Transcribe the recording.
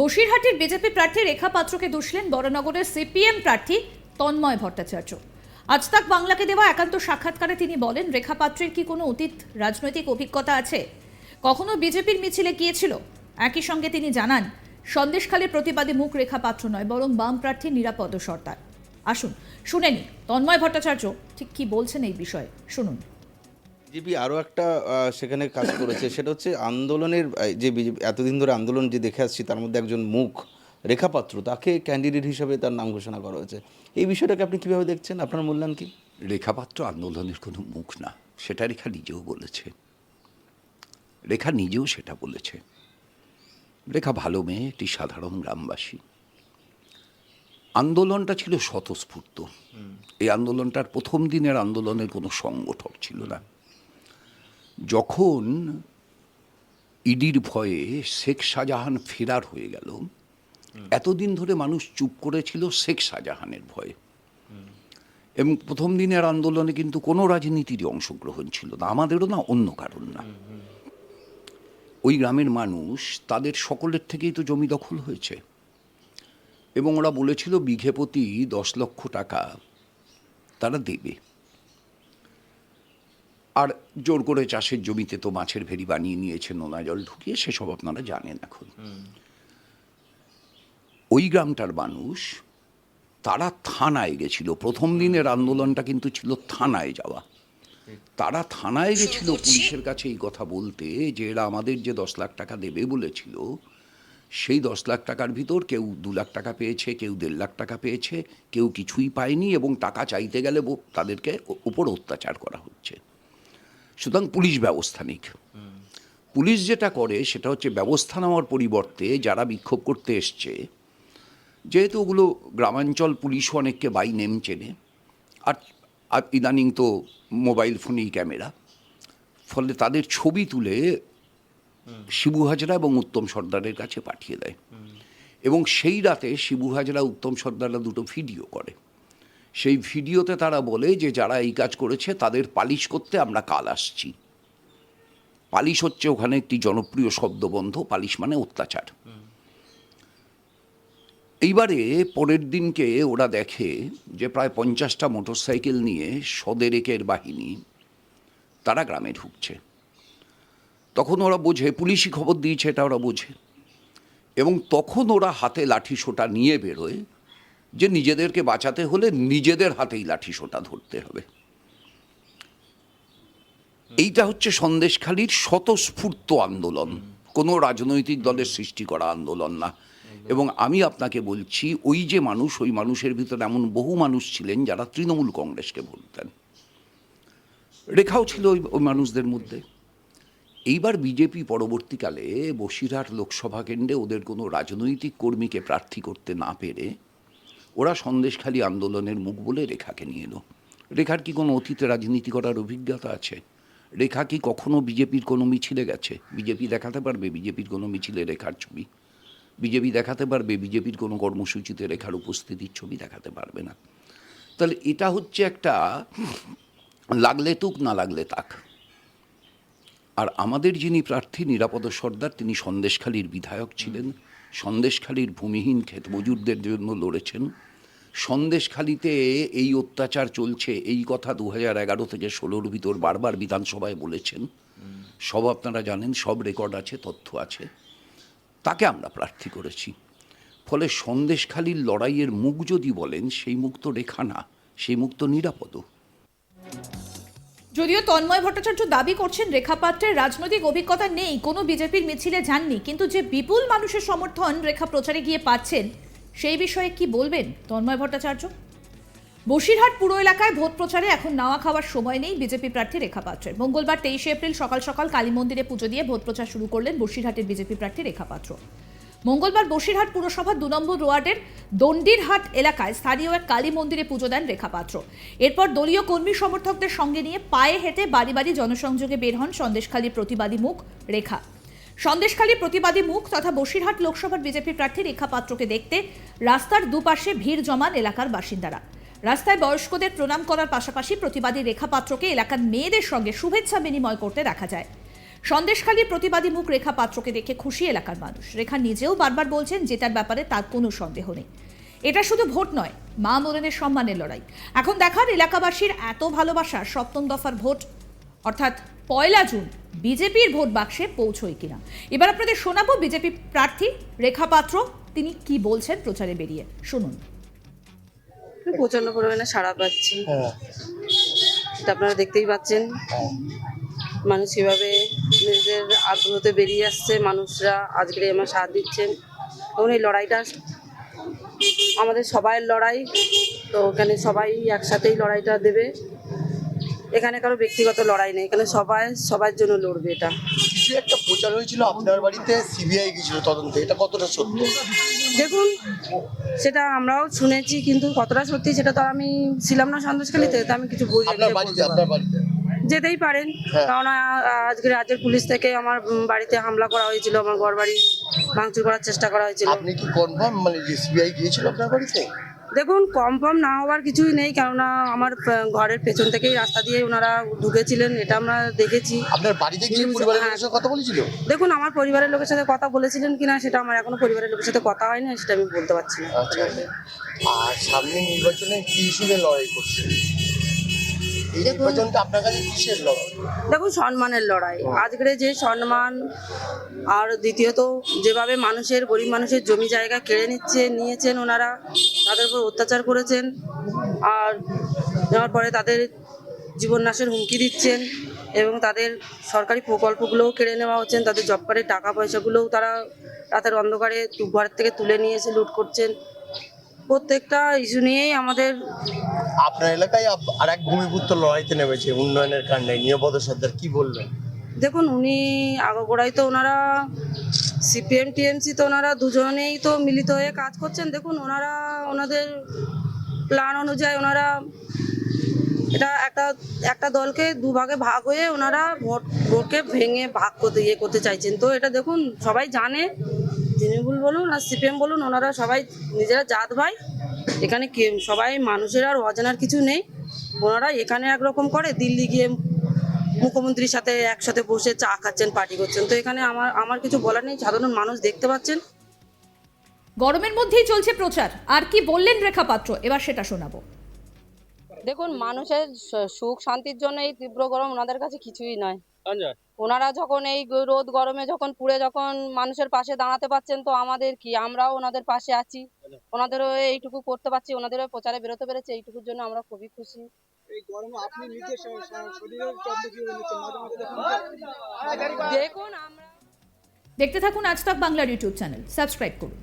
বসিরহাটের বিজেপি প্রার্থী রেখা পাত্রকে দুষলেন বড়নগরের সিপিএম প্রার্থী তন্ময় ভট্টাচার্য। আজ তাক বাংলাকে দেওয়া একান্ত সাক্ষাৎকারে তিনি বলেন, রেখা পাত্রের কি কোনো অতীত, রাজনৈতিক অভিজ্ঞতা আছে? কখনো বিজেপির মিছিলে গিয়েছিল? একই সঙ্গে তিনি জানান, সন্দেশখালীর প্রতিবাদী মুখ রেখা পাত্র নয়, বরং বাম প্রার্থী নিরাপদ সর্দার আসুন শুনেনি তন্ময় ভট্টাচার্য ঠিক কি বলছেন এই বিষয়ে? শুনুন। বিজেপি আরও একটা সেখানে কাজ করেছে সেটা হচ্ছে আন্দোলনের যে বিজেপি এতদিন ধরে আন্দোলন যে দেখে আসছি তার মধ্যে একজন মুখ রেখাপাত্র তাকে ক্যান্ডিডেট হিসেবে তার নাম ঘোষণা করা হয়েছে। এই বিষয়টাকে আপনি কীভাবে দেখছেন? আপনার মূল্যায়ন কি? রেখাপাত্র আন্দোলনের কোনো মুখ না সেটা রেখা নিজেও বলেছে। রেখা নিজেও সেটা বলেছে। রেখা ভালো মেয়ে একটি সাধারণ গ্রামবাসী। আন্দোলনটা ছিল স্বতঃস্ফূর্ত। এই আন্দোলনটার প্রথম দিনের আন্দোলনের কোনো সংগঠক ছিল না। যখন ইডির ভয়ে শেখ শাহজাহান ফেরার হয়ে গেল, এতদিন ধরে মানুষ চুপ করেছিল শেখ শাহজাহানের ভয়ে। এবং প্রথম দিনের আন্দোলনে কিন্তু কোনো রাজনীতিরই অংশগ্রহণ ছিল না, আমাদেরও না, অন্য কারণ না। ওই গ্রামের মানুষ তাদের সকলের থেকেই তো জমি দখল হয়েছে। এবং ওরা বলেছিল বিঘে প্রতি দশ লক্ষ টাকা তারা দেবে। জোর করে চাষের জমিতে তো মাছের ভেরি বানিয়ে নিয়েছে নোনা জল ঢুকিয়ে সেসব আপনারা জানেন এখন। ওই গ্রামটার মানুষ তারা থানায় গেছিল। প্রথম দিনের আন্দোলনটা কিন্তু ছিল থানায় যাওয়া। তারা থানায় গেছিল পুলিশের কাছে এই কথা বলতে যে এরা আমাদের যে দশ লাখ টাকা দেবে বলেছিল সেই দশ লাখ টাকার ভিতর কেউ দু লাখ টাকা পেয়েছে কেউ দেড় লাখ টাকা পেয়েছে কেউ কিছুই পায়নি এবং টাকা চাইতে গেলে তাদেরকে উপর অত্যাচার করা হচ্ছে। সুতরাং পুলিশ ব্যবস্থা নিক। পুলিশ যেটা করে, সেটা হচ্ছে ব্যবস্থা নেওয়ার পরিবর্তে যারা বিক্ষোভ করতে এসছে, যেহেতু ওগুলো গ্রামাঞ্চল পুলিশও অনেককে বাই নেম চেনে, আর আর ইদানিং তো মোবাইল ফোনেই ক্যামেরা, ফলে তাদের ছবি তুলে শিবু হাজরা এবং উত্তম সর্দারের কাছে পাঠিয়ে দেয়। এবং সেই রাতে শিবু হাজরা, উত্তম সর্দাররা দুটো ভিডিও করে। সেই ভিডিওতে তারা বলে যে যারা এই কাজ করেছে তাদের পালিশ করতে আমরা কাল আসছি। পালিশ হচ্ছে ওখানে একটি জনপ্রিয় শব্দবন্ধ, পালিশ মানে অত্যাচার। এইবারে পরের দিনকে ওরা দেখে যে প্রায় পঞ্চাশটা মোটরসাইকেল নিয়ে সদেরেকের বাহিনী তারা গ্রামে ঢুকছে। তখন ওরা বোঝে, পুলিশই খবর দিয়েছে, এটা ওরা বোঝে। এবং তখন ওরা হাতে লাঠি সোটা নিয়ে বেরোয় যে নিজেদেরকে বাঁচাতে হলে নিজেদের হাতেই লাঠি সোটা ধরতে হবে। এইটা হচ্ছে সন্দেশখালীর স্বতঃস্ফূর্ত আন্দোলন। কোনো রাজনৈতিক দলের সৃষ্টি করা আন্দোলন না। এবং আমি আপনাকে বলছি, ওই যে মানুষ, ওই মানুষের ভিতরে এমন বহু মানুষ ছিলেন যারা তৃণমূল কংগ্রেসকে ভোট দেন। রেখাও ছিল ওই ওই মানুষদের মধ্যে। এইবার বিজেপি পরবর্তীকালে বসিরহাট লোকসভা কেন্দ্রে ওদের কোনো রাজনৈতিক কর্মীকে প্রার্থী করতে না পেরে ওরা সন্দেশখালী আন্দোলনের মুখ বলে রেখাকে নিয়ে এলো। রেখার কি কোনো অতীতে রাজনীতি করার অভিজ্ঞতা আছে? রেখা কি কখনো বিজেপির কোনো মিছিলে গেছে? বিজেপি দেখাতে পারবে বিজেপির কোনো মিছিলে রেখার ছবি? বিজেপি দেখাতে পারবে বিজেপির কোনো কর্মসূচিতে রেখার উপস্থিতির ছবি দেখাতে পারবে না? তাহলে এটা হচ্ছে একটা লাগলে তুক, না লাগলে তাক। আর আমাদের যিনি প্রার্থী, নিরাপদ সর্দার, তিনি সন্দেশখালীর বিধায়ক ছিলেন। সন্দেশখালীর ভূমিহীন ক্ষেত মজুরদের জন্য লড়েছেন। সন্দেশখালীতে এই অত্যাচার চলছে, এই কথা দু হাজার এগারো থেকে ষোলোর ভিতর বারবার বিধানসভায় বলেছেন। সব আপনারা জানেন, সব রেকর্ড আছে, তথ্য আছে। তাকে আমরা প্রার্থী করেছি। ফলে সন্দেশখালীর লড়াইয়ের মুখ যদি বলেন, সেই মুখ তো রেখা না, সেই মুখ তো নিরাপদ যদিও তন্ময় ভট্টাচার্য দাবি করছেন রেখা পাত্রের রাজনৈতিক অভিজ্ঞতা নেই, কোনো বিজেপির মিছিলে যাননি, কিন্তু যে বিপুল মানুষের সমর্থন রেখা প্রচারে গিয়ে পাচ্ছেন, সেই বিষয়ে কি বলবেন তন্ময় ভট্টাচার্য? বসিরহাট পুরো এলাকায় ভোট প্রচারে এখন নাওয়া খাওয়ার সময় নেই বিজেপি প্রার্থী রেখা পাত্রের। মঙ্গলবার তেইশে এপ্রিল সকাল সকাল কালী মন্দিরে পুজো দিয়ে ভোট প্রচার শুরু করলেন বসিরহাটের বিজেপি প্রার্থী রেখা পাত্র। মঙ্গলবার বসিরহাট পুরসভার দু নম্বর ওয়ার্ডের দণ্ডিরহাট এলাকায় স্থানীয় এক কালী মন্দিরে পুজো দেন রেখা পাত্র এরপর দলীয় কর্মী সমর্থকদের সঙ্গে নিয়ে পায়ে হেঁটে বাড়ি বাড়ি জনসংযোগে বের হন সন্দেশখালীর প্রতিবাদী মুখ রেখা। সন্দেশখালী প্রতিবাদী মুখ তথা বসিরহাট লোকসভার বিজেপি প্রার্থী রেখা পাত্রকে দেখতে রাস্তার দুপাশে ভিড় জমান এলাকার বাসিন্দারা। রাস্তায় বয়স্কদের প্রণাম করার পাশাপাশি প্রতিবাদী রেখা পাত্রকে এলাকার মেয়েদের সঙ্গে শুভেচ্ছা বিনিময় করতে দেখা যায়। সন্দেশখালীর প্রতিবাদী মুখ রেখা পাত্রকে দেখে খুশি এলাকার মানুষ। রেখা নিজেও বারবার বলছেন জেতার ব্যাপারে তার কোনো সন্দেহ নেই। এটা শুধু ভোট নয় মা মোরেনের সম্মানের লড়াই। এখন দেখার এলাকাবাসীর এত ভালোবাসা সপ্তম দফার ভোট অর্থাৎ পয়লা জুন বিজেপির ভোট বাক্সে পৌঁছয় কিনা। এবার আপনাদের শোনাবো বিজেপি প্রার্থী রেখা পাত্র তিনি কি বলছেন প্রচারে বেরিয়ে। শুনুন। প্রচণ্ড পরিমাণে সাড়া পাচ্ছি। হ্যাঁ। আপনারা দেখতেই পাচ্ছেন। মানুষ কীভাবে নিজেদের আগ্রহতে বেরিয়ে আসছে মানুষরা আজকে আমার সাথ দিচ্ছেন। এবং এই লড়াইটা আমাদের সবাইয়ের লড়াই তো এখানে সবাই একসাথেই লড়াইটা দেবে। এখানে কারও ব্যক্তিগত লড়াই নেই এখানে সবাই সবার জন্য লড়বে এটা। কিছু একটা প্রচার হয়েছিল আপনার বাড়িতে? সিবিআই গিয়েছিল তদন্তে এটা কতটা সত্য? দেখুন সেটা আমরাও শুনেছি কিন্তু কতটা সত্যি সেটা তো আমি ছিলাম না সন্দেশখালিতে তো আমি কিছু বুঝে আপনার বাড়িতে। আপনার বাড়িতে? যেতেই পারেন। হ্যাঁ। কারণ আজকে রাজ্যের পুলিশ থেকে আমার বাড়িতে হামলা করা হয়েছিল আমার ঘর বাড়ি ভাঙচুর করার চেষ্টা করা হয়েছিল। আপনি কি কনফার্ম মানে সিবিআই গিয়েছিল আপনার বাড়িতে? দেখুন কনফার্ম না হওয়ার কিছুই নেই কেননা আমার ঘরের পেছন থেকেই রাস্তা দিয়ে ওনারা ঢুকেছিলেন এটা আমরা দেখেছি। আপনার বাড়িতে গিয়ে পরিবারের হ্যাঁ। লোকের সাথে কথা বলেছিল? দেখুন আমার পরিবারের লোকের সাথে কথা বলেছিলেন কিনা সেটা আমার এখনও পরিবারের লোকের সাথে কথা হয়নি সেটা আমি বলতে পারছি না। আচ্ছা। আর সামনে নির্বাচনে কি ইস্যুতে লড়াই করছে দেখুন। সম্মানের লড়াই। আজকের যে সম্মান আর দ্বিতীয়ত যেভাবে মানুষের গরিব মানুষের জমি জায়গা কেড়ে নিচ্ছে নিয়েছেন ওনারা তাদের উপর অত্যাচার করেছেন আর নেওয়ার পরে তাদের জীবন নাশের হুমকি দিচ্ছেন এবং তাদের সরকারি প্রকল্পগুলোও কেড়ে নেওয়া হচ্ছেন তাদের জব কার্ডের টাকা পয়সাগুলোও তারা রাতের অন্ধকারে তু- ঘরের থেকে তুলে নিয়ে এসে লুট করছেন। প্রত্যেকটা ইস্যু নিয়েই আমাদের আপনার এলাকায় আর এক ভূমিপুত্র লড়াইতে নেমেছে উন্নয়নের কাণ্ডে নিয়পদ সর্দার কি বলবেন? দেখুন উনি আগাগোড়াই তো ওনারা সিপিএম টিএমসি তো ওনারা দুজনেই তো মিলিত হয়ে কাজ করছেন। দেখুন ওনারা ওনাদের প্ল্যান অনুযায়ী ওনারা এটা একটা একটা দলকে দুভাগে ভাগ হয়ে ওনারা ভোট ভোটকে ভেঙে ভাগ করতে ইয়ে করতে চাইছেন। তো এটা দেখুন সবাই জানে। তৃণমূল বলুন আর সিপিএম বলুন ওনারা সবাই নিজেরা জাত ভাই। এখানে কে সবাই মানুষের আর অজানার কিছু নেই। ওনারা এখানে একরকম করে দিল্লি গিয়ে মুখ্যমন্ত্রীর সাথে একসাথে বসে চা খাচ্ছেন পার্টি করছেন। তো এখানে আমার আমার কিছু বলার নেই সাধারণ মানুষ দেখতে পাচ্ছেন। গরমের মধ্যেই চলছে প্রচার। আর কি বললেন রেখা পাত্র এবার সেটা শোনাবো। দেখুন মানুষের সুখ শান্তির জন্য এই তীব্র গরম ওনাদের কাছে কিছুই নয়। ওনারা যখন এই রোদ গরমে যখন পুড়ে যখন মানুষের পাশে দাঁড়াতে পারছেন তো আমাদের কি? আমরাও ওনাদের পাশে আছি। ওনাদেরও এইটুকু করতে পারছি ওনাদেরও প্রচারে বেরোতে পেরেছে এইটুকুর জন্য আমরা খুবই খুশি। দেখুন আমরা দেখতে থাকুন আজ তাক বাংলার ইউটিউব চ্যানেল সাবস্ক্রাইব করুন।